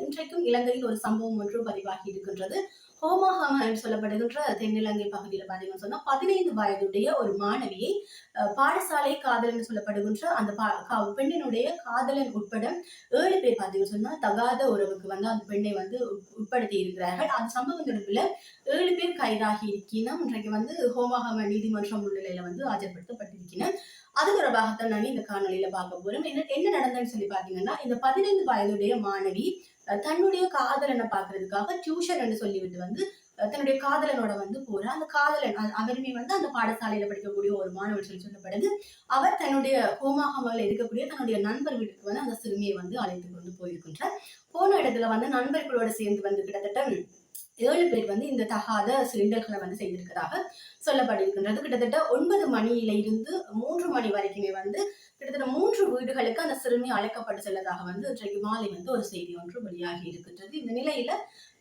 இன்றைக்கும் இலங்கையில் ஒரு சம்பவம் ஒன்று பதிவாகி இருக்கின்றது. ஹோமாஹாமா என்று சொல்லப்படுகின்ற தென்னிலங்கை பகுதியில் பார்த்தீங்கன்னு சொன்னா பதினைந்து வயதுடைய ஒரு மாணவியை பாடசாலை காதல் என்று சொல்லப்படுகின்ற அந்த பா- பெண்ணினுடைய காதலன் உட்பட ஏழு பேர் பார்த்தீங்கன்னு சொன்னா தகாத உறவுக்கு வந்து அந்த பெண்ணை வந்து உட்படுத்தி இருக்கிறார்கள். அந்த சம்பவம் தொடர்பில் ஏழு பேர் கைதாகி இருக்கினா இன்றைக்கு வந்து ஹோமாஹாம நீதிமன்றம் முன்னிலையில வந்து ஆஜர்படுத்தப்பட்டிருக்கிறேன் அது தொடர்பாகத்தான் நாங்க இந்த காணொலியில பார்க்க போறோம். என்ன என்ன நடந்ததுன்னு சொல்லி பாத்தீங்கன்னா இந்த பதினைந்து வயதுடைய மாணவி தன்னுடைய காதலனை பார்க்கறதுக்காக டியூஷன் என்று சொல்லிவிட்டு வந்து தன்னுடைய காதலனோட வந்து போற. அந்த காதலன் அவருமே வந்து அந்த பாடசாலையில படிக்கக்கூடிய ஒரு மாணவர் சொல்லி சொல்லப்படுது. அவர் தன்னுடைய ஹோமாகமல இருக்கக்கூடிய தன்னுடைய நண்பர் வீட்டுக்கு வந்து அந்த சிறுமியை வந்து அழைத்து கொண்டு போயிருக்கின்றார். போன இடத்துல வந்து நண்பர்களோட சேர்ந்து வந்து கிட்டத்தட்ட ஏழு பேர் வந்து இந்த தகாத சிலிண்டர்களை வந்து செய்திருக்கிறதாக சொல்லப்பட்டிருக்கின்றது கிட்டத்தட்ட ஒன்பது மணியில இருந்து மூன்று மணி வரைக்குமே வந்து வீடுகளுக்கு அந்த சிறுமி அழைக்கப்பட்டு செல்லதாக வந்து இன்றைக்கு மாலை வந்து ஒரு செய்தி ஒன்று வெளியாகி இருக்கின்றது. இந்த நிலையில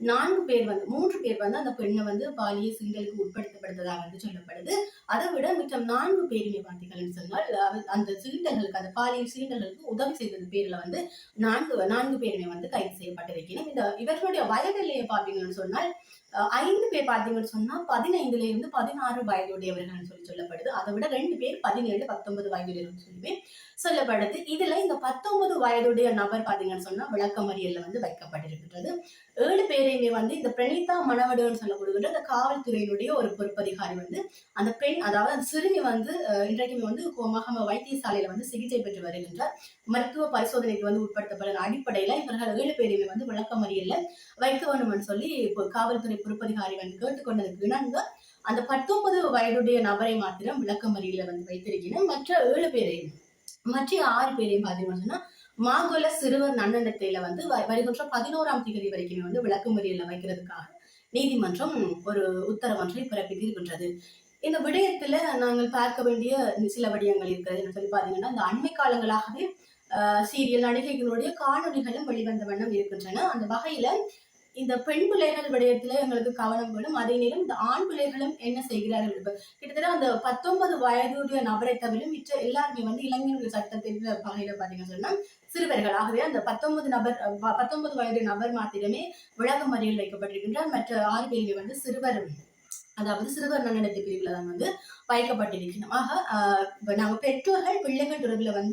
நான்கு பேர் வந்து மூன்று பேர் வந்து அந்த பெண்ணை வந்து பாலிய சீண்டலுக்கு உட்படுத்தப்படுத்ததாக வந்து சொல்லப்படுது. அதை விட மிச்சம் நான்கு பேருமே பார்த்தீங்கன்னு சொன்னால் அந்த சீண்டல்களுக்கு அந்த பாலியல் சீண்டல்களுக்கு உதவி செய்தது பேர்ல வந்து நான்கு நான்கு பேருமே வந்து கைது செய்யப்பட்டிருக்கணும் இந்த இவர்களுடைய வயதிலேயே பார்த்தீங்கன்னு சொன்னால் ஐந்து பேர் பார்த்தீங்கன்னு சொன்னா பதினைந்துல இருந்து பதினாறு வயதுடையவர்கள் சொல்லி சொல்லப்படுது. அதை விட ரெண்டு பேர் பதினேழு பத்தொன்பது வயதுடையவர்கள் சொல்லுவேன். சொல்லப்படுது. இதுல இந்த பத்தொன்பது வயதுடைய நபர் பார்த்தீங்கன்னு சொன்னா விளக்கமறியல்ல வந்து வைக்கப்பட்டிருக்கின்றது. ஏழு பேரையுமே வந்து இந்த பிரணீதா மணவடுன்னு சொல்லப்படுகின்ற அந்த காவல்துறையினுடைய ஒரு பொறுப்பதிகாரி வந்து அந்த பெண் அதாவது அந்த சிறுமி வந்து இன்றைக்குமே வந்து மகம வைத்தியசாலையில வந்து சிகிச்சை பெற்று வருகின்றார். மருத்துவ பரிசோதனைக்கு வந்து உட்படுத்தப்பட்ட அடிப்படையில இவர்கள் ஏழு பேரையுமே வந்து விளக்கமறியல்ல வைக்க வேண்டும்னு சொல்லி இப்போ காவல்துறை பொறுப்பதிகாரி வந்து கேட்டுக்கொண்டதுக்கு இணங்க அந்த பத்தொன்பது வயதுடைய நபரை மாத்திரம் விளக்கமறியல வந்து வைத்திருக்கிறேன் மற்ற ஏழு பேரையும். மற்ற ஆறு பேரையும் பார்த்தீங்கன்னு சொன்னா சிறுவர் நன்னடத்தையில வந்து வ- வருகின்ற பதினோராம் தேதி வரைக்குமே வந்து விளக்குமுறையில வைக்கிறதுக்காக நீதிமன்றம் ஒரு உத்தரவொன்றை பிறப்பித்திருக்கின்றது. இந்த விடயத்துல நாங்கள் பார்க்க வேண்டிய சில விடயங்கள் இருக்கிறது. என்று சொல்லி பாத்தீங்கன்னா இந்த அண்மை காலங்களாகவே ஆஹ், சீரியல் நடிகைகளுடைய காணொளிகளும் வெளிவந்த வண்ணம் இருக்கின்றன. அந்த வகையில இந்த பெண் பிள்ளைகள் விடயத்துல எங்களுக்கு கவனம் வேணும். அதே நேரம் இந்த ஆண் பிள்ளைகளும் என்ன செய்கிறார்கள் கிட்டத்தட்ட அந்த பத்தொன்பது வயதுடைய நபரை தவிர மிச்ச எல்லாருமே வந்து இளைஞர்கள் சட்டத்தின் வகையில பாத்தீங்கன்னு சொன்னா சிறுவர்கள். ஆகவே அந்த பத்தொன்பது நபர் பத்தொன்பது வயது நபர் மாத்திரமே விளக்கமறியல் வைக்கப்பட்டிருக்கின்றார். மற்ற ஆறு பேருமே வந்து சிறுவர் அதாவது சிறுவர் நன்னடத்தை பிரிவுல தான் வந்து வைக்கப்பட்டிருக்கணும் ஆக ஆஹ், நாங்க பெற்றோர்கள் பிள்ளைகள் தொடர்பில் வந்து